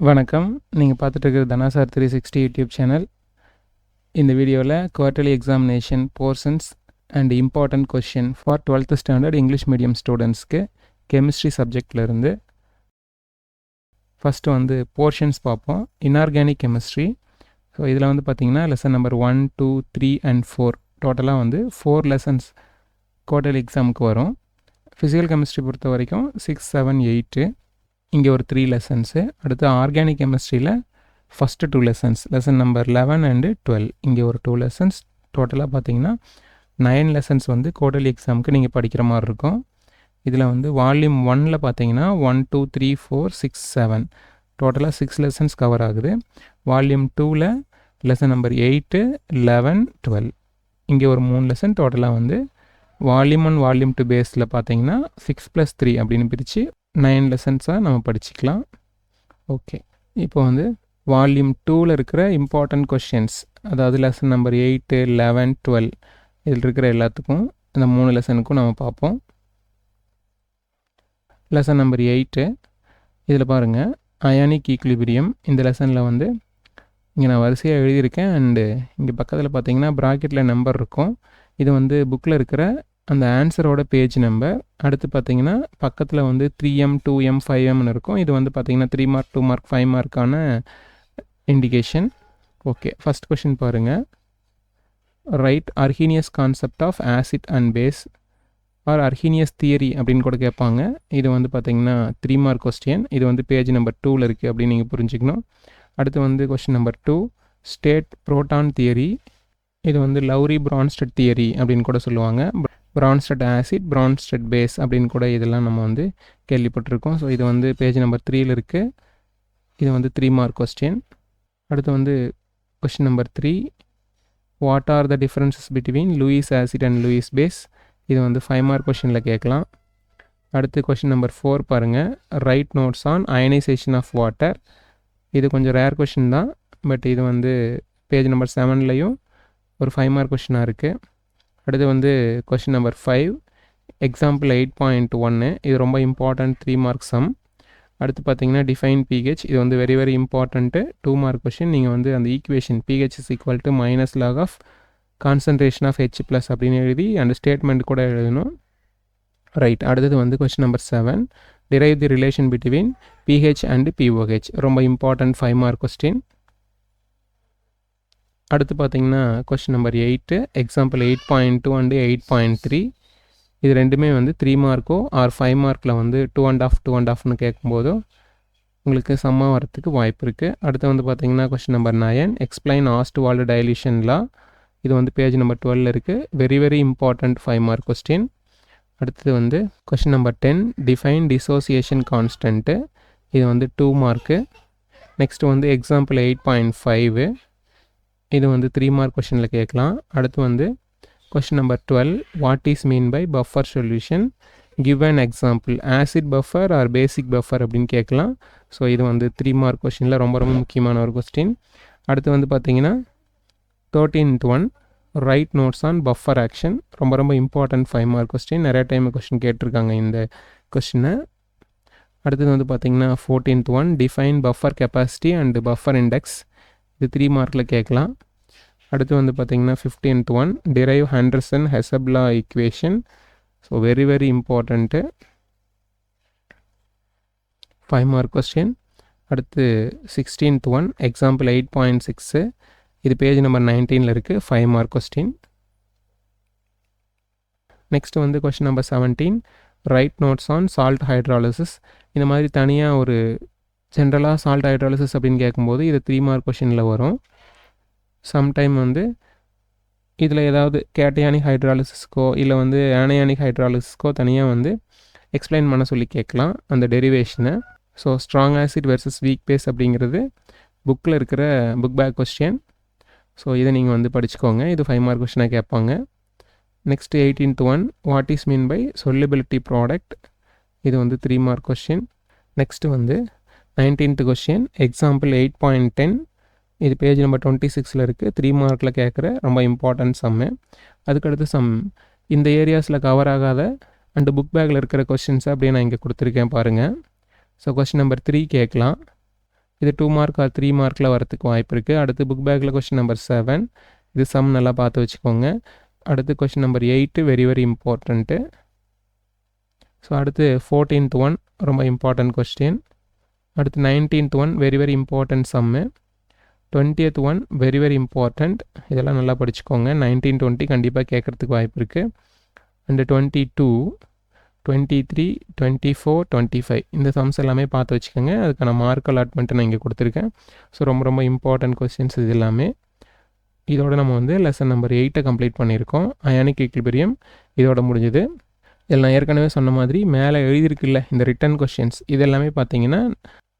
வணக்கம். நீங்கள் பார்த்துட்டு Dhanasar three sixty YouTube channel. இந்த வீடியோவில் quarterly examination portions and important question for twelfth standard English medium ஸ்டூடெண்ட்ஸ்க்கு கெமிஸ்ட்ரி சப்ஜெக்ட்லேருந்து ஃபஸ்ட்டு வந்து போர்ஷன்ஸ் பார்ப்போம். இன்ஆர்கானிக் கெமிஸ்ட்ரி ஸோ இதில் வந்து பார்த்திங்கன்னா lesson number one two three and four டோட்டலாக வந்து ஃபோர் லெசன்ஸ் குவார்டர்லி எக்ஸாமுக்கு வரும். ஃபிசிக்கல் கெமிஸ்ட்ரி பொறுத்த வரைக்கும் சிக்ஸ் செவன் எயிட்டு இங்கே ஒரு த்ரீ லெசன்ஸு அடுத்து organic கெமிஸ்ட்ரியில் first two lessons lesson number eleven and twelve இங்கே ஒரு டூ லெசன்ஸ் டோட்டலாக பார்த்தீங்கன்னா நைன் லெசன்ஸ் வந்து குவார்டர்லி எக்ஸாமுக்கு நீங்கள் படிக்கிற மாதிரி இருக்கும். இதில் வந்து வால்யூம் ஒனில் பார்த்தீங்கன்னா one two three four six seven டோட்டலாக சிக்ஸ் லெசன்ஸ் கவர் ஆகுது. வால்யூம் டூவில் lesson number eight eleven twelve இங்கே ஒரு மூணு லெசன் டோட்டலாக வந்து வால்யூம் ஒன் வால்யூம் டூ பேஸில் பார்த்தீங்கன்னா சிக்ஸ் ப்ளஸ் த்ரீ அப்படின்னு பிரித்து நைன் லெசன்ஸாக நம்ம படிச்சுக்கலாம். ஓகே இப்போ வந்து வால்யூம் டூவில் இருக்கிற இம்பார்ட்டண்ட் கொஷின்ஸ் அதாவது lesson number eight eleven twelve இதில் இருக்கிற எல்லாத்துக்கும் இந்த மூணு லெசனுக்கும் நம்ம பார்ப்போம். லெசன் நம்பர் எயிட்டு இதில் பாருங்கள் அயானிக் ஈக்லிபிரியம் இந்த லெசனில் வந்து இங்கே நான் வரிசையாக எழுதியிருக்கேன் அண்டு இங்கே பக்கத்தில் பார்த்தீங்கன்னா ப்ராக்கெட்டில் நம்பர் இருக்கும். இது வந்து புக்கில் இருக்கிற அந்த ஆன்சரோட பேஜ் நம்பர் அடுத்து பார்த்தீங்கன்னா பக்கத்தில் வந்து three M two M five எம்னு இருக்கும். இது வந்து பார்த்தீங்கன்னா three mark two mark five மார்க்கான indication okay first question பாருங்கள் right Arrhenius concept of acid and base or Arrhenius theory அப்படின்னு கூட கேட்பாங்க. இது வந்து பார்த்தீங்கன்னா த்ரீ மார்க் கொஸ்டின் இது வந்து பேஜ் நம்பர் டூவில் இருக்குது அப்படின்னு நீங்கள் புரிஞ்சுக்கணும். அடுத்து வந்து question number two state proton theory இது வந்து லவ்ரி பிரான்ஸ்டட் தியரி அப்படின்னு கூட சொல்லுவாங்க. பிரான்ஸ்டட் ஆசிட் பிரான்ஸ்டட் பேஸ் அப்படின்னு கூட இதெல்லாம் நம்ம வந்து கேள்விப்பட்டிருக்கோம். ஸோ இது வந்து பேஜ் நம்பர் த்ரீயில் இருக்குது இது வந்து த்ரீ மார்க் கொஸ்டின் அடுத்து வந்து question number three what are the differences between Lewis acid and Lewis base இது வந்து ஃபைவ் மார்க் கொஷினில் கேட்கலாம். அடுத்து கொஷின் நம்பர் ஃபோர் பாருங்கள் right notes on ionisation of water இது கொஞ்சம் ரேர் கொஷின் தான். பட் இது வந்து பேஜ் நம்பர் செவன்லேயும் ஒரு ஃபைவ் மார்க் கொஷினாக இருக்குது அடுத்து வந்து question number five example eight point ஒன்று இது ரொம்ப இம்பார்ட்டண்ட் த்ரீ மார்க் சம் அடுத்து பார்த்தீங்கன்னா டிஃபைன் பிஹெச் இது வந்து very very important two mark question நீங்கள் வந்து அந்த equation pH is equal to minus log of concentration of H plus அப்படின்னு எழுதி அந்த ஸ்டேட்மெண்ட் கூட எழுதணும். ரைட் அடுத்தது வந்து question number seven derive the relation between pH and pOH ரொம்ப இம்பார்ட்டண்ட் ஃபைவ் மார்க் கொஸ்டின் அடுத்து பார்த்தீங்கன்னா question number eight example eight point two and eight point three இது ரெண்டுமே வந்து த்ரீ மார்க்கோ ஆர் ஃபைவ் மார்க்கில் வந்து two and half two and ஆஃப்னு கேட்கும்போதோ உங்களுக்கு சம்மா வரத்துக்கு வாய்ப்பு இருக்குது அடுத்து வந்து பார்த்தீங்கன்னா question number nine explain Ostwald டைலிஷன்லாம் இது வந்து பேஜ் நம்பர் டுவெல் இருக்குது very very important five mark question அடுத்தது வந்து question number ten define dissociation constant இது வந்து டூ மார்க்கு நெக்ஸ்ட் வந்து எக்ஸாம்பிள் எயிட் பாயிண்ட் ஃபைவு இது வந்து த்ரீ மார்க் கொஷனில் கேட்கலாம். அடுத்து வந்து question number twelve what is mean by buffer solution give an example acid buffer or basic buffer அப்படின்னு கேட்கலாம். ஸோ இது வந்து த்ரீ மார்க் கொஷினில் ரொம்ப ரொம்ப முக்கியமான ஒரு கொஸ்டின் அடுத்து வந்து பார்த்தீங்கன்னா thirteenth one right notes on buffer action ரொம்ப ரொம்ப இம்பார்ட்டன்ட் ஃபைவ் மார்க் கொஸ்டின் நிறைய டைம் கொஸ்டின் கேட்டிருக்காங்க இந்த கொஸ்டினை அடுத்தது வந்து பார்த்தீங்கன்னா fourteenth one define buffer capacity and buffer index இது த்ரீ மார்க்கில் கேட்கலாம். அடுத்து வந்து பார்த்திங்கன்னா fifteenth one derive Henderson Hasselbalch equation so very very important five mark question அடுத்து sixteenth one example eight point six இது பேஜ் நம்பர் நைன்டீனில் இருக்குது ஃபைவ் மார்க் கொஸ்டின் நெக்ஸ்ட் வந்து question number seventeen right notes on salt hydrolysis இந்த மாதிரி தனியாக ஒரு ஜென்ரலாக சால்ட் ஹைட்ராலிசிஸ் அப்படின்னு கேட்கும்போது இது த்ரீ மார்க் கொஷினில் வரும். சம்டைம் வந்து இதில் ஏதாவது கேட்டயானிக் ஹைட்ராலிசிஸ்க்கோ இல்லை வந்து ஆனயானிக் ஹைட்ராலிசிஸ்க்கோ தனியாக வந்து எக்ஸ்பிளைன் பண்ண சொல்லி கேட்கலாம் அந்த டெரிவேஷனை so strong acid versus weak base அப்படிங்கிறது புக்கில் இருக்கிற புக் பேக் கொஸ்டின் ஸோ இதை நீங்கள் வந்து படிச்சுக்கோங்க. இது ஃபைவ் மார்க் கொஸ்டினாக கேட்பாங்க. Next eighteenth one what is mean by solubility product இது வந்து த்ரீ மார்க் கொஸ்டின் நெக்ஸ்ட்டு வந்து nineteenth question example eight point ten இது பேஜ் நம்பர் டுவெண்ட்டி சிக்ஸில் இருக்குது த்ரீ மார்க்கில் கேட்குற ரொம்ப இம்பார்ட்டன்ட் சம்மு அதுக்கடுத்து சம் இந்த ஏரியாஸில் கவர் ஆகாத அண்டு புக் பேக்கில் இருக்கிற கொஷின்ஸை அப்படியே நான் இங்கே கொடுத்துருக்கேன் பாருங்கள் ஸோ கொஷின் நம்பர் த்ரீ கேட்கலாம். இது டூ மார்க் ஆர் த்ரீ மார்க்கில் வரத்துக்கு வாய்ப்பு இருக்குது அடுத்து புக் பேக்கில் கொஷின் நம்பர் செவன் இது சம் நல்லா பார்த்து வச்சுக்கோங்க. அடுத்து question number eight very very important so அடுத்து ஃபோர்டீன்த் ஒன் ரொம்ப இம்பார்ட்டன்ட் கொஸ்டின் அடுத்து nineteenth one very very important sum twentieth one very very important இதெல்லாம் நல்லா படிச்சுக்கோங்க. நைன்டீன் டுவெண்ட்டி கண்டிப்பாக கேட்குறதுக்கு வாய்ப்பு இருக்குது and twenty two twenty three twenty four twenty five இந்த சம்ஸ் எல்லாமே பார்த்து வச்சுக்கோங்க. அதுக்கான மார்க் அலாட்மெண்ட்டு நான் இங்கே கொடுத்துருக்கேன். ஸோ ரொம்ப ரொம்ப இம்பார்ட்டன்ட் கொஸ்டின்ஸ் இது எல்லாமே. இதோட நம்ம வந்து லெசன் நம்பர் எயிட்டை கம்ப்ளீட் பண்ணியிருக்கோம். அயானிக் எக்லிபிரியம் இதோட முடிஞ்சது. இதில் நான் ஏற்கனவே சொன்ன மாதிரி மேலே எழுதியிருக்குல்ல இந்த ரிட்டன் கொஷின்ஸ் இது எல்லாமே பார்த்தீங்கன்னா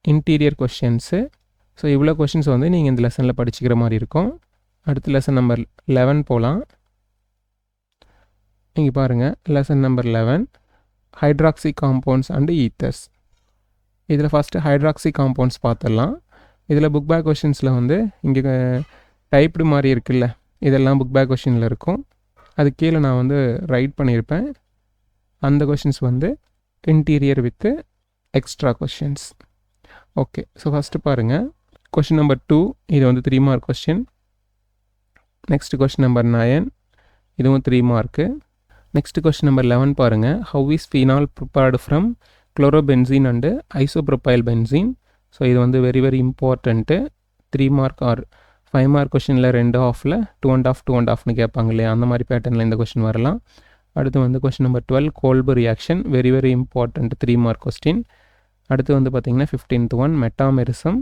இன்டீரியர் கொஷின்ஸு ஸோ இவ்வளோ கொஷின்ஸ் வந்து நீங்கள் இந்த லெசனில் படிச்சுக்கிற மாதிரி இருக்கும். அடுத்த லெசன் நம்பர் லெவன் போகலாம் இங்கே பாருங்கள் lesson number eleven hydroxy compounds and ethers இதில் ஃபஸ்ட்டு ஹைட்ராக்சி காம்பவுண்ட்ஸ் பார்த்துடலாம் இதில் புக் பேக் கொஷின்ஸில் வந்து இங்கே டைப்டு மாதிரி இருக்குல்ல இதெல்லாம் புக் பேக் கொஷினில் இருக்கும். அது கீழே நான் வந்து ரைட் பண்ணியிருப்பேன் அந்த கொஷின்ஸ் வந்து interior with extra questions okay so first பாருங்கள் கொஷின் நம்பர் டூ இது வந்து three mark question next question number nine இதுவும் three mark next question number eleven பாருங்கள் how is phenol prepared from chlorobenzene and isopropyl benzene so இது வந்து very very important three mark or five mark கொஷினில் ரெண்டு ஆஃபில் two and half two and ஆஃப்னு கேட்பாங்க இல்லையா? அந்த மாதிரி பேட்டர்னில் இந்த கொஷின் வரலாம். அடுத்து வந்து question number twelve Kolbe reaction very very important three mark question அடுத்து வந்து பார்த்திங்கன்னா ஃபிஃப்டீன்த் ஒன் மெட்டாமெரிசம்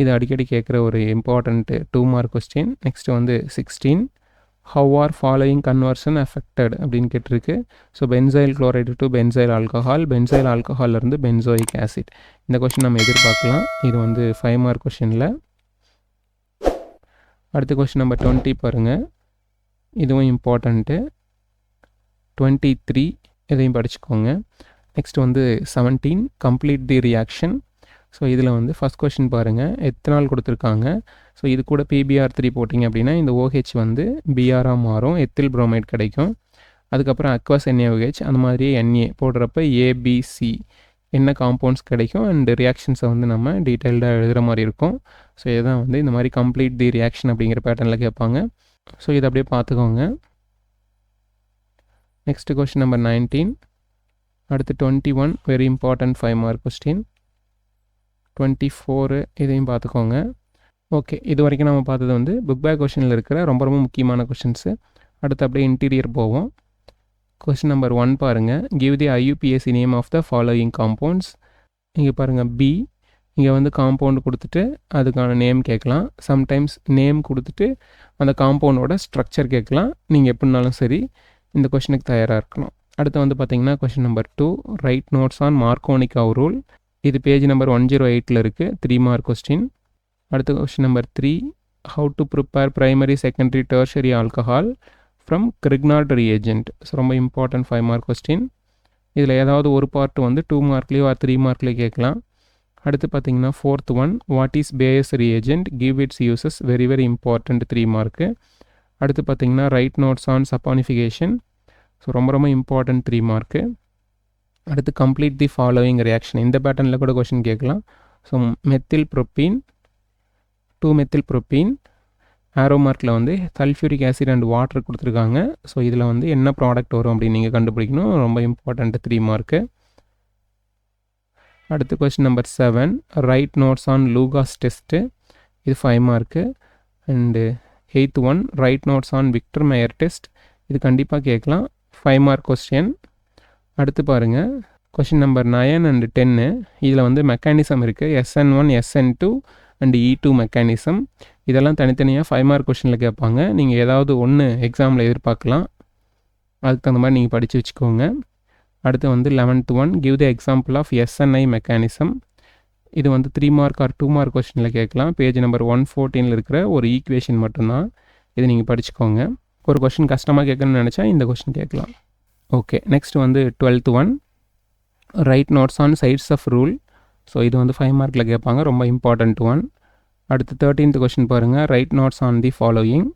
இது அடிக்கடி கேட்குற ஒரு important two mark question next வந்து sixteen how are following conversion affected அப்படின்னு கேட்டிருக்கு. So benzyl chloride to benzyl alcohol benzyl ஆல்கஹாலிருந்து benzoic acid இந்த கொஷின் நம்ம எதிர்பார்க்கலாம். இது வந்து ஃபைவ் மார்க் கொஷினில் அடுத்த கொஷின் நம்பர் டுவெண்ட்டி பாருங்கள் இதுவும் இம்பார்ட்டண்ட்டு டுவெண்ட்டி த்ரீ இதையும் படிச்சுக்கோங்க. நெக்ஸ்ட் வந்து seventeen complete the reaction so இதில் வந்து ஃபஸ்ட் கொஷின் பாருங்கள் எத்தனால் கொடுத்துருக்காங்க? ஸோ இது கூட பிபிஆர் த்ரீ போட்டிங்க அப்படின்னா இந்த ஓஹெச் வந்து பிஆராக மாறும். எத்தில் புரோமைட் கிடைக்கும். அதுக்கப்புறம் அக்வஸ் என்ஏஓஹெச் அந்த மாதிரி என்ஏ போடுறப்ப ஏபிசி என்ன காம்பவுண்ட்ஸ் கிடைக்கும்? அண்ட் ரியாக்ஷன்ஸை வந்து நம்ம டீட்டெயில்டாக எழுதுகிற மாதிரி இருக்கும். ஸோ இதுதான் வந்து இந்த மாதிரி கம்ப்ளீட் தி ரியாக்ஷன் அப்படிங்கிற பேட்டர்னில் கேட்பாங்க. ஸோ இதை அப்படியே பார்த்துக்கோங்க. நெக்ஸ்ட் கொஸ்டின் நம்பர் நைன்டீன் அடுத்து twenty one very important five mark question twenty four இதையும் பார்த்துக்கோங்க. ஓகே இது வரைக்கும் நம்ம பார்த்தது வந்து புக் பேக் கொஷினில் இருக்கிற ரொம்ப ரொம்ப முக்கியமான கொஷின்ஸு அடுத்து அப்படியே இன்டீரியர் போவோம். கொஷின் நம்பர் ஒன் பாருங்கள் give the IUPAC name of the following compounds இங்கே பாருங்கள் பி இங்கே வந்து காம்பவுண்டு கொடுத்துட்டு அதுக்கான நேம் கேட்கலாம். சம்டைம்ஸ் நேம் கொடுத்துட்டு அந்த காம்பவுண்டோட ஸ்ட்ரக்சர் கேட்கலாம். நீங்கள் எப்படினாலும் சரி இந்த கொஷினுக்கு தயாராக இருக்கணும் அடுத்து வந்து பார்த்தீங்கன்னா question number two write notes on Markovnikov rule இது பேஜ் நம்பர் ஒன் ஜீரோ எயிட்டில் இருக்குது த்ரீ மார்க் கொஸ்டின் அடுத்த question number three how to prepare primary secondary tertiary alcohol from Grignard reagent so ரொம்ப இம்பார்ட்டன்ட் ஃபைவ் மார்க் கொஸ்டின் இதில் ஏதாவது ஒரு part வந்து two மார்க்லேயோ ஆர் த்ரீ மார்க்லேயோ கேட்கலாம். அடுத்து பார்த்தீங்கன்னா fourth one what is Baeyer's reagent give its uses very very important three mark அடுத்து பார்த்தீங்கன்னா write notes on saponification so ரொம்ப ரொம்ப இம்பார்ட்டன்ட் த்ரீ மார்க்கு அடுத்து கம்ப்ளீட் தி ஃபாலோவிங் ரியாக்ஷன் இந்த பேட்டர்னில் கூட கொஷின் கேட்கலாம். So methyl propene two methyl propene arrow மார்க்கில் வந்து சல்ஃபியூரிக் ஆசிட் அண்ட் வாட்டர் கொடுத்துருக்காங்க. ஸோ இதில் வந்து என்ன ப்ராடக்ட் வரும் அப்படின்னு நீங்கள் கண்டுபிடிக்கணும். ரொம்ப இம்பார்ட்டண்ட் த்ரீ மார்க்கு அடுத்து question number seven write notes on Lucas test இது five mark and eighth one write notes on Victor Meyer test இது கண்டிப்பாக கேட்கலாம். ஃபைவ் மார்க் கொஸ்டின் அடுத்து பாருங்கள் question number nine and ten இதில் வந்து மெக்கானிசம் இருக்குது SN one SN two and E two mechanism இதெல்லாம் தனித்தனியாக ஃபைவ் மார்க் கொஷினில் கேட்பாங்க. நீங்கள் ஏதாவது ஒன்று எக்ஸாமில் எதிர்பார்க்கலாம். அதுக்கு தகுந்த மாதிரி நீங்கள் படித்து வச்சுக்கோங்க. அடுத்து வந்து eleventh one give the example of SNI mechanism இது வந்து three mark or two mark கொஷினில் கேட்கலாம். பேஜ் நம்பர் ஒன் ஃபோர்டீனில் இருக்கிற ஒரு ஈக்குவேஷன் மட்டும்தான். இது நீங்கள் படிச்சுக்கோங்க. ஒரு கொஷின் கஷ்டமாக கேட்கணும்னு நினச்சா இந்த கொஷின் கேட்கலாம். ஓகே நெக்ஸ்ட் வந்து twelfth one write notes on Saytzeff rule so இது வந்து ஃபைவ் மார்க்கில் கேட்பாங்க ரொம்ப இம்பார்ட்டண்ட் ஒன் அடுத்து தேர்ட்டீன்த் கொஷின் பாருங்கள் write notes on the following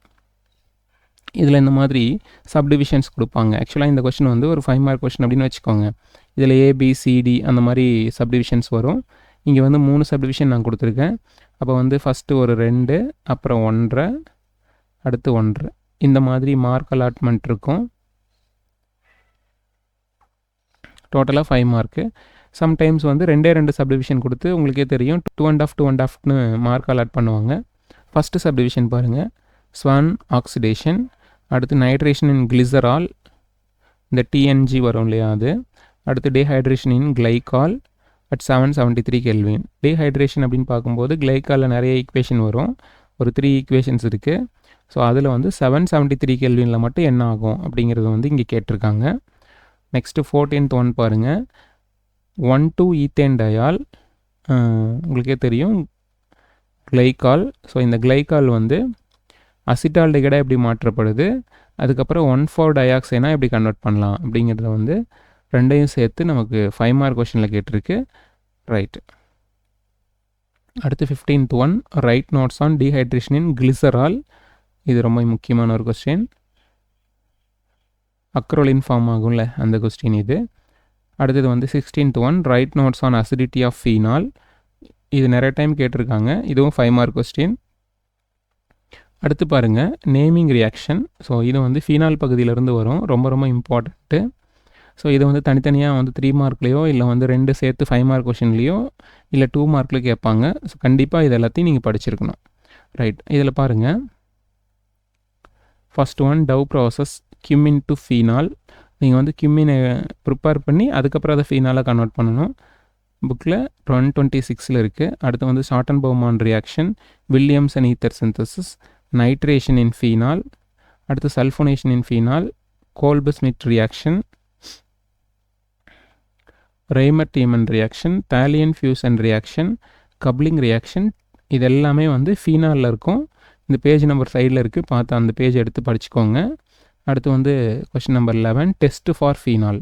இதில் இந்த மாதிரி சப்டிவிஷன்ஸ் கொடுப்பாங்க. ஆக்சுவலாக இந்த கொஷின் வந்து ஒரு ஃபைவ் மார்க் கொஷின் அப்படின்னு வச்சுக்கோங்க. இதில் ஏபிசிடி அந்த மாதிரி சப்டிவிஷன்ஸ் வரும். இங்கே வந்து மூணு சப்டிவிஷன் நான் கொடுத்துருக்கேன். அப்போ வந்து ஃபஸ்ட்டு ஒரு ரெண்டு அப்புறம் ஒன்றரை அடுத்து ஒன்றரை. இந்த மாதிரி மார்க் அலாட்மெண்ட் இருக்கும். டோட்டலாக ஃபைவ் மார்க்கு சம்டைம்ஸ் வந்து ரெண்டே ரெண்டு சப்டிவிஷன் கொடுத்து உங்களுக்கே தெரியும். Two and half two and ஆஃப்னு mark allot பண்ணுவாங்க. ஃபஸ்ட்டு சப்டிவிஷன் பாருங்கள் ஸ்வான் ஆக்சிடேஷன் அடுத்து நைட்ரேஷன் இன் கிளிசரால் இந்த டிஎன்ஜி வரும் இல்லையா அது. அடுத்து dehydration in glycol at seven seventy three kelvin dehydration அப்படின்னு பார்க்கும்போது கிளைக்காலில் நிறைய ஈக்குவேஷன் வரும். ஒரு த்ரீ ஈக்குவேஷன்ஸ் இருக்குது ஸோ அதில் வந்து செவன் செவன்ட்டி த்ரீ கெல்வினில் மட்டும் என்ன ஆகும் அப்படிங்கிறது வந்து இங்கே கேட்டிருக்காங்க. நெக்ஸ்ட்டு ஃபோர்டீன்த் ஒன் பாருங்கள் ஒன் டூ ஈத்தேன் டயால் உங்களுக்கே தெரியும். கிளைகால் ஸோ இந்த கிளைகால் வந்து அசிட்டால்டிகடா எப்படி மாற்றப்படுது? அதுக்கப்புறம் ஒன் ஃபோர் டயாக்சைனாக எப்படி கன்வெர்ட் பண்ணலாம்? அப்படிங்கிறத வந்து ரெண்டையும் சேர்த்து நமக்கு ஃபைவ் மார்க் கொஷனில் கேட்டிருக்கு. ரைட் அடுத்து fifteenth one write notes on dehydration in glycerol இது ரொம்ப முக்கியமான ஒரு கொஸ்டின் அக்ரோலின் ஃபார்ம் ஆகும்ல அந்த கொஸ்டின் இது. அடுத்தது வந்து sixteenth one write notes on acidity of phenol இது நிறைய டைம் கேட்டிருக்காங்க. இதுவும் ஃபைவ் மார்க் கொஸ்டின் அடுத்து பாருங்கள் நேமிங் ரியாக்ஷன் ஸோ இது வந்து ஃபீனால் பகுதியிலேருந்து வரும். ரொம்ப ரொம்ப இம்பார்ட்டண்ட்டு ஸோ இது வந்து தனித்தனியாக வந்து த்ரீ மார்க்லேயோ இல்லை வந்து ரெண்டு சேர்த்து ஃபைவ் மார்க் கொஷின்லேயோ இல்லை டூ மார்க்கில் கேட்பாங்க. ஸோ கண்டிப்பாக இது எல்லாத்தையும் நீங்கள் படிச்சிருக்கணும். ரைட் இதில் பாருங்கள் first one Dow process cumene to phenol நீங்கள் வந்து கியூமினை ப்ரிப்பேர் பண்ணி அதுக்கப்புறம் அதை ஃபீனாலாக கன்வெர்ட் பண்ணணும். புக்கில் ஒன் டுவெண்ட்டி சிக்ஸில் இருக்குது அடுத்து வந்து Schotten Baumann reaction Williamson ether synthesis nitration in phenol அடுத்து sulphonation in phenol Kolbe Schmidt reaction Reimer Tiemann reaction phthalein fusion reaction coupling reaction இது எல்லாமே வந்து ஃபீனாலில் இருக்கும். இந்த பேஜ் நம்பர் சைடில் இருக்குது பார்த்து அந்த பேஜ் எடுத்து படிச்சுக்கோங்க. அடுத்து வந்து question number eleven test for phenol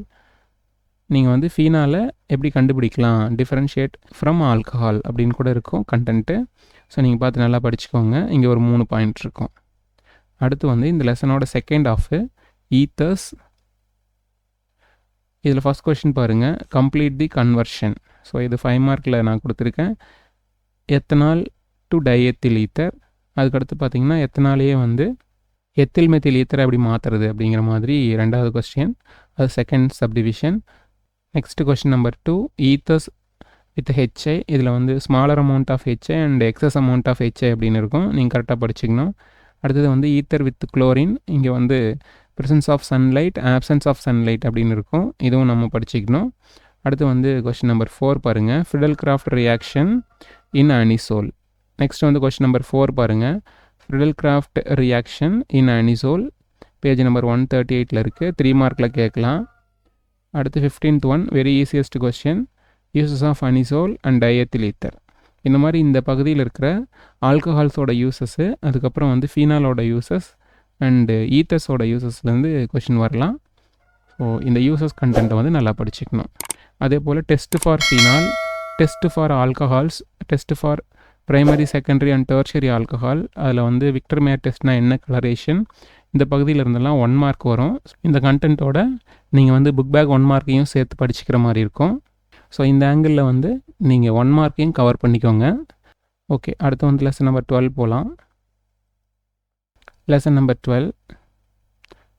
நீங்கள் வந்து ஃபீனாலை எப்படி கண்டுபிடிக்கலாம்? டிஃப்ரென்ஷியேட் ஃப்ரம் ஆல்கஹால் அப்படின்னு கூட இருக்கும் கண்டென்ட்டு ஸோ நீங்கள் பார்த்து நல்லா படிச்சுக்கோங்க. இங்கே ஒரு மூணு பாயிண்ட் இருக்கும். அடுத்து வந்து இந்த லெசனோட செகண்ட் ஆஃபு ஈத்தர்ஸ் இதில் ஃபஸ்ட் கொஷின் பாருங்கள் கம்ப்ளீட் தி கன்வர்ஷன் ஸோ இது ஃபைவ் மார்க்கில் நான் கொடுத்துருக்கேன். எத்தனால் டு டயத்தில் ஈத்தர் அதுக்கடுத்து பார்த்தீங்கன்னா எத்தனாலேயே வந்து எத்தில் மெத்தில் ஈத்தரை எப்படி மாற்றுறது அப்படிங்கிற மாதிரி ரெண்டாவது கொஸ்டின் அது second subdivision next question number two ethers with HI இதில் வந்து smaller amount of HI and excess amount of HI அப்படின்னு இருக்கும். நீங்கள் கரெக்டாக படிச்சிக்கணும். அடுத்தது வந்து ஈத்தர் வித் குளோரின் இங்கே வந்து presence of sunlight absence of sunlight அப்படின்னு இருக்கும். இதுவும் நம்ம படிச்சுக்கணும். அடுத்து வந்து கொஸ்டின் நம்பர் ஃபோர் பாருங்கள் Friedel Crafts reaction in anisole next வந்து கொஸ்டின் நம்பர் ஃபோர் பாருங்கள் Friedel Crafts reaction in anisole page number one thirty எயிட்டில் இருக்குது த்ரீ மார்க்கில் கேட்கலாம். அடுத்து fifteenth one very easiest question uses of anisole and diethyl ether இந்த மாதிரி இந்த பகுதியில் இருக்கிற ஆல்கஹால்ஸோட யூசஸ்ஸு அதுக்கப்புறம் வந்து ஃபீனாலோட யூசஸ் அண்டு ஈத்தர்ஸோட யூசஸ்லேருந்து கொஷின் வரலாம். ஸோ இந்த யூசஸ் கண்டென்ட்டை வந்து நல்லா படிச்சுக்கணும். அதே போல் test for phenol test for alcohols test for primary secondary and tertiary alcohol அதில் வந்து விக்டர் மேயர் டெஸ்ட்னா என்ன கலரேஷன் இந்த பகுதியில் இருந்தெல்லாம் ஒன் மார்க் வரும். இந்த கண்டென்ட்டோட நீங்கள் வந்து புக் பேக் ஒன் மார்க்கையும் சேர்த்து படிச்சுக்கிற மாதிரி இருக்கும். ஸோ இந்த ஆங்கிளில் வந்து நீங்கள் ஒன் மார்க்கையும் கவர் பண்ணிக்கோங்க. ஓகே அடுத்து வந்து லெசன் நம்பர் டுவெல் போகலாம் lesson number twelve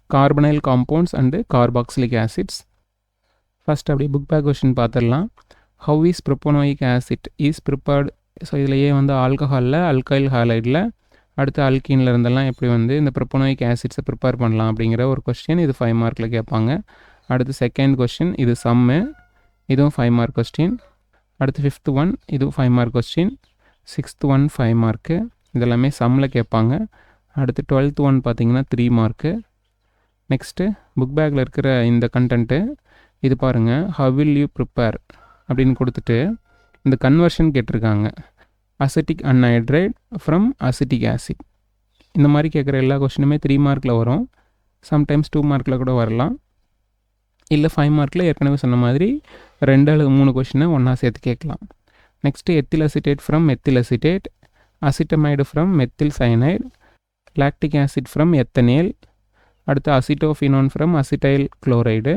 carbonyl compounds and carboxylic acids first அப்படியே புக் பேக் கொஷின் பார்த்துடலாம். How is propanoic acid is prepared so இதுலேயே வந்து ஆல்கஹாலில் அல்கைல் ஹாலைடில் அடுத்து அல்கீனில் இருந்தெல்லாம் எப்படி வந்து இந்த ப்ரொப்போனோயிக் ஆசிட்ஸை ப்ரிப்பேர் பண்ணலாம் அப்படிங்கிற ஒரு கொஸ்டின் இது ஃபைவ் மார்க்கில் கேட்பாங்க. அடுத்து செகண்ட் கொஸ்டின் இது சம்மு இதுவும் ஃபைவ் மார்க் கொஸ்டின் அடுத்து ஃபிஃப்த் ஒன் இதுவும் five mark question sixth one five mark இதெல்லாமே சம்மில் கேட்பாங்க. அடுத்து டுவெல்த் ஒன் பார்த்தீங்கன்னா த்ரீ மார்க்கு நெக்ஸ்ட்டு புக் பேக்கில் இருக்கிற இந்த கண்டென்ட்டு இது பாருங்கள் ஹவ் வில் யூ ப்ரிப்பேர் அப்படின்னு கொடுத்துட்டு இந்த கன்வர்ஷன் கேட்டிருக்காங்க. Acetic anhydride from acetic acid இந்த மாதிரி கேட்குற எல்லா கொஷினுமே த்ரீ மார்க்கில் வரும். சம்டைம்ஸ் டூ மார்க்கில் கூட வரலாம். இல்லை ஃபைவ் மார்க்கில் ஏற்கனவே சொன்ன மாதிரி ரெண்டு அல்லது மூணு கொஷினை ஒன்றா சேர்த்து கேட்கலாம். Next ethyl acetate from ethyl acetate acetamide from methyl cyanide lactic acid from ethanal அடுத்து அசிட்டோஃபினோன் ஃப்ரம் அசிட்டைல் குளோரைடு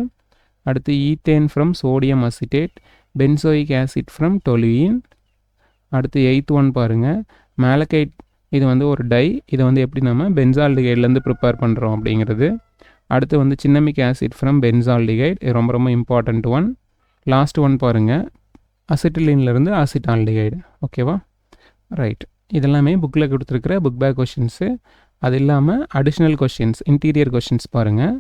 அடுத்து ethane from sodium acetate benzoic acid from toluene அடுத்து எயித் ஒன் பாருங்கள் மேலக்கைட் இது வந்து ஒரு டை இதை வந்து எப்படி நம்ம பென்சால்டிகைட்லேருந்து ப்ரிப்பேர் பண்ணுறோம் அப்படிங்கிறது. அடுத்து வந்து சின்னமிக் ஆசிட் ஃப்ரம் பென்சால்டிகைட் இது ரொம்ப ரொம்ப இம்பார்ட்டண்ட் ஒன் லாஸ்ட் ஒன் பாருங்கள் அசிட்டிலின்லேருந்து அசிட்டால்டிகைடு ஓகேவா ரைட் இதெல்லாமே புக்கில் கொடுத்துருக்குற புக் பேக் கொஷின்ஸு அது இல்லாமல் அடிஷ்னல் கொஷின்ஸ் இன்டீரியர் கொஷின்ஸ் பாருங்கள்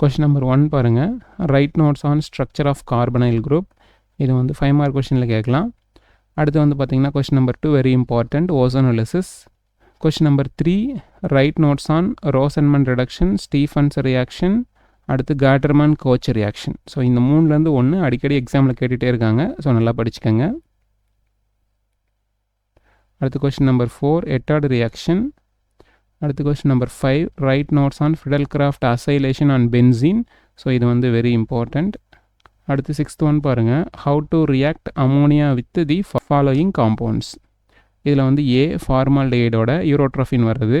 கொஷின் நம்பர் ஒன் பாருங்கள் write notes on structure of carbonyl group இது வந்து ஃபைவ் மார்க் கொஷினில் கேட்கலாம். அடுத்து வந்து பார்த்திங்கன்னா question number two very important ozonolysis question number three write notes on Rosenmund reduction Stephen's reaction அடுத்து காட்டர்மன் கோச் ரியாக்ஷன் ஸோ இந்த மூணுலேருந்து ஒன்று அடிக்கடி எக்ஸாமில் கேட்டுகிட்டே இருக்காங்க. ஸோ நல்லா படிச்சுக்கோங்க. அடுத்து question number four Etard reaction அடுத்த question number five write notes on Friedel Crafts acylation on benzene so இது வந்து வெரி இம்பார்ட்டண்ட் அடுத்து சிக்ஸ்த் ஒன் பாருங்கள் how to react ammonia with the following compounds இதில் வந்து ஏ ஃபார்மால்டிகைடோட யூரோட்ரஃபின் வருது.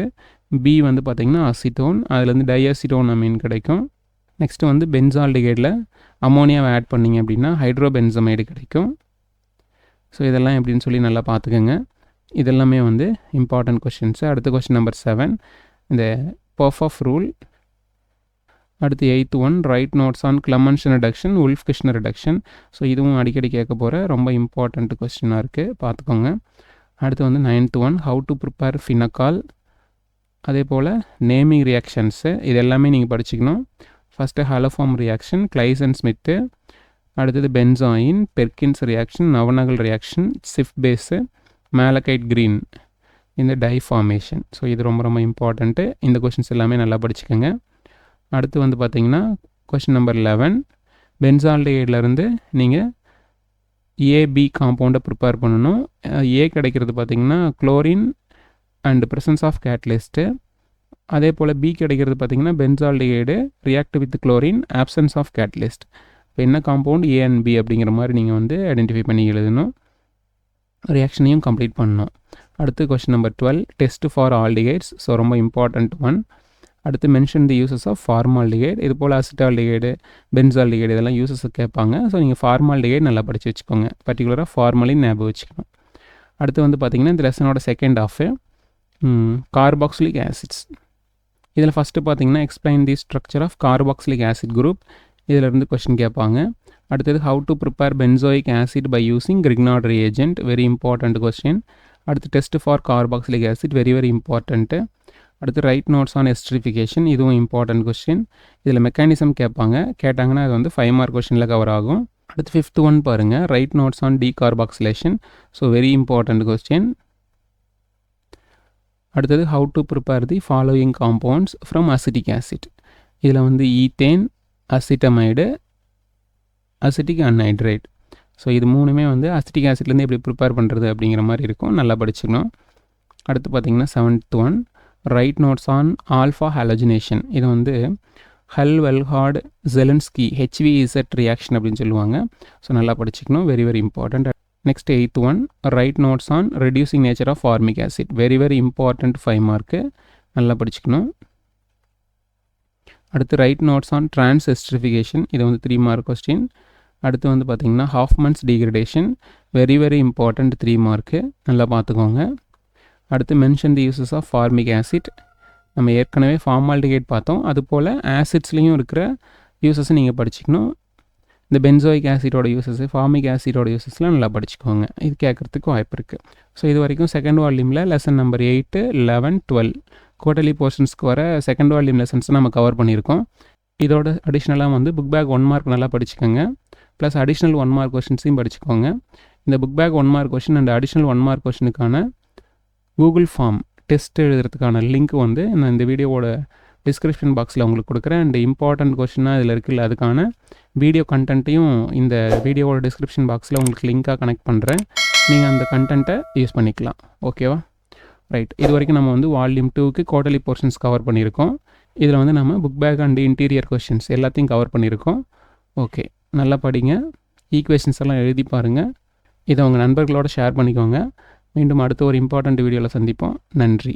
பி வந்து பார்த்திங்கன்னா அசிட்டோன் அதுலேருந்து டைஅசிட்டோன் அமீன் கிடைக்கும். நெக்ஸ்ட்டு வந்து பென்சால்டிகைடில் அமோனியாவை ஆட் பண்ணிங்க அப்படின்னா ஹைட்ரோபென்சமைடு கிடைக்கும். ஸோ இதெல்லாம் எப்படின்னு சொல்லி நல்லா பார்த்துக்கோங்க. இதெல்லாமே வந்து இம்பார்ட்டண்ட் கொஷின்ஸு அடுத்த கொஷின் நம்பர் செவன் இந்த பர்ஃப் ஆஃப் ரூல் அடுத்து eighth one write notes on Clemmensen reduction Wolff Kishner reduction so இதுவும் அடிக்கடி கேட்க போகிற ரொம்ப இம்பார்ட்டண்ட் கொஸ்டினாக இருக்குது பார்த்துக்கோங்க. அடுத்து வந்து ninth one how to prepare pinacol அதே போல் நேமிங் ரியாக்ஷன்ஸு இது எல்லாமே நீங்கள் படிச்சுக்கணும். First haloform reaction Claisen Schmidt அடுத்தது benzoin Perkin's reaction Knoevenagel reaction shift base malachite green இந்த டை ஃபார்மேஷன் ஸோ இது ரொம்ப ரொம்ப இம்பார்ட்டண்ட்டு இந்த கொஷின்ஸ் எல்லாமே நல்லா படிச்சுக்கோங்க. அடுத்து வந்து பார்த்தீங்கன்னா கொஷின் நம்பர் லெவன் பென்சால்டிகைட்லேருந்து நீங்கள் ஏபி காம்பவுண்டை ப்ரிப்பேர் பண்ணணும். ஏ கிடைக்கிறது பார்த்திங்கன்னா chlorine and presence of catalyst அதே போல் பி கிடைக்கிறது பார்த்திங்கன்னா benzaldehyde react with chlorine absence of catalyst இப்போ என்ன காம்பவுண்ட் ஏ அண்ட் பி அப்படிங்கிற மாதிரி நீங்கள் வந்து ஐடென்டிஃபை பண்ணி எழுதணும். ரியாக்ஷனையும் கம்ப்ளீட் பண்ணணும். அடுத்து question number twelve test for aldehydes so ரொம்ப இம்பார்ட்டண்ட் ஒன் அடுத்து mention the uses of formaldehyde இது போல் அசிட்டால்டிகைடு பென்சால்டிகைடு இதெல்லாம் யூசஸ் கேட்பாங்க. ஸோ நீங்கள் ஃபார்மால்டிகைட் நல்லா படித்து வச்சுக்கோங்க. பர்டிகுலராக ஃபார்மலின் ஞாபகம் வச்சுக்கணும். அடுத்து வந்து பார்த்திங்கன்னா இந்த லெசனோட செகண்ட் ஆஃபு கார்பாக்சிலிக் ஆசிட்ஸ் இதில் ஃபஸ்ட்டு பார்த்தீங்கன்னா explain the structure of carboxylic acid group இதிலிருந்து கொஷின் கேட்பாங்க. அடுத்தது how to prepare benzoic acid by using Grignard reagent very important question அடுத்து test for carboxylic acid very very important அடுத்து write notes on esterification இதுவும் important question இதில் mechanism கேட்பாங்க. கேட்டாங்கன்னா அது வந்து ஃபைவ் மார்க் கொஸ்டினில் கவர் ஆகும். அடுத்து ஃபிஃப்த் ஒன் பாருங்கள் write notes on decarboxylation so very important question அடுத்தது how to prepare the following compounds from acetic acid இதில் வந்து ethane acetamide acetic anhydride so இது மூணுமே வந்து அசிட்டிக் ஆசிட்லேருந்து எப்படி ப்ரிப்பேர் பண்ணுறது அப்படிங்கிற மாதிரி இருக்கும். நல்லா படிச்சுக்கணும். அடுத்து பார்த்திங்கன்னா seventh one write notes on alpha halogenation இது வந்து ஹல் வெல்ஹார்டு ஜெலன்ஸ்கி ஹெச்விஇசெட் ரியாக்ஷன் அப்படின்னு சொல்லுவாங்க. ஸோ நல்லா படிச்சுக்கணும். Very very important next eighth one write notes on reducing nature of formic acid very very important five mark நல்லா படிச்சுக்கணும். அடுத்து write notes on transesterification இது வந்து த்ரீ மார்க் கொஸ்டின் அடுத்து வந்து பார்த்திங்கன்னா Hofmann's degradation very very important three mark நல்லா பார்த்துக்கோங்க அடுத்து mention the uses of formic acid நம்ம ஏற்கனவே ஃபார்மால்டிகேட் பார்த்தோம். அதுபோல் ஆசிட்ஸ்லேயும் இருக்கிற யூசஸை நீங்கள் படிச்சுக்கணும். இந்த பென்சோயிக் ஆசிடோட யூசஸ் ஃபார்மிக் ஆசிடோட யூசஸ்லாம் நல்லா படிச்சுக்கோங்க. இது கேட்குறதுக்கு வாய்ப்பு இருக்குது ஸோ இது வரைக்கும் second வால்யூமில் lesson number eight eleven twelve quarterly போர்ஷன்ஸ்க்கு வர செகண்ட் வால்யூம் லெசன்ஸ் நம்ம கவர் பண்ணியிருக்கோம். இதோட அடிஷ்னலாக வந்து புக் பேக் ஒன் மார்க் நல்லா படிச்சுக்கோங்க. ப்ளஸ் அடிஷ்னல் ஒன் மார்க் கொஷின்ஸையும் படிச்சுக்கோங்க. இந்த book back one mark question and additional one mark கொஷினுக்கான Google form test எழுதுறதுக்கான லிங்க் வந்து நான் இந்த வீடியோவோட டிஸ்கிரிப்ஷன் பாக்ஸில் உங்களுக்கு கொடுக்குறேன். அண்ட் இம்பார்ட்டண்ட் கொஷினாக இதில் இருக்குல்ல அதுக்கான வீடியோ கண்டென்ட்டையும் இந்த வீடியோவோட டிஸ்கிரிப்ஷன் பாக்ஸில் உங்களுக்கு லிங்காக கனெக்ட் பண்ணுறேன் நீங்கள் அந்த கண்டென்ட்டை யூஸ் பண்ணிக்கலாம். ஓகேவா ரைட் இது வரைக்கும் நம்ம வந்து வால்யூம் டூக்கு குவார்டர்லி போர்ஷன்ஸ் கவர் பண்ணியிருக்கோம். இதில் வந்து நம்ம book back and interior questions எல்லாத்தையும் கவர் பண்ணியிருக்கோம். ஓகே நல்லா படிங்க. ஈக்குவேஷன்ஸ் எல்லாம் எழுதி பாருங்கள் இதை உங்கள் நண்பர்களோட ஷேர் பண்ணிக்கோங்க. மீண்டும் அடுத்த ஒரு இம்பார்ட்டண்ட் வீடியோவில் சந்திப்போம். நன்றி.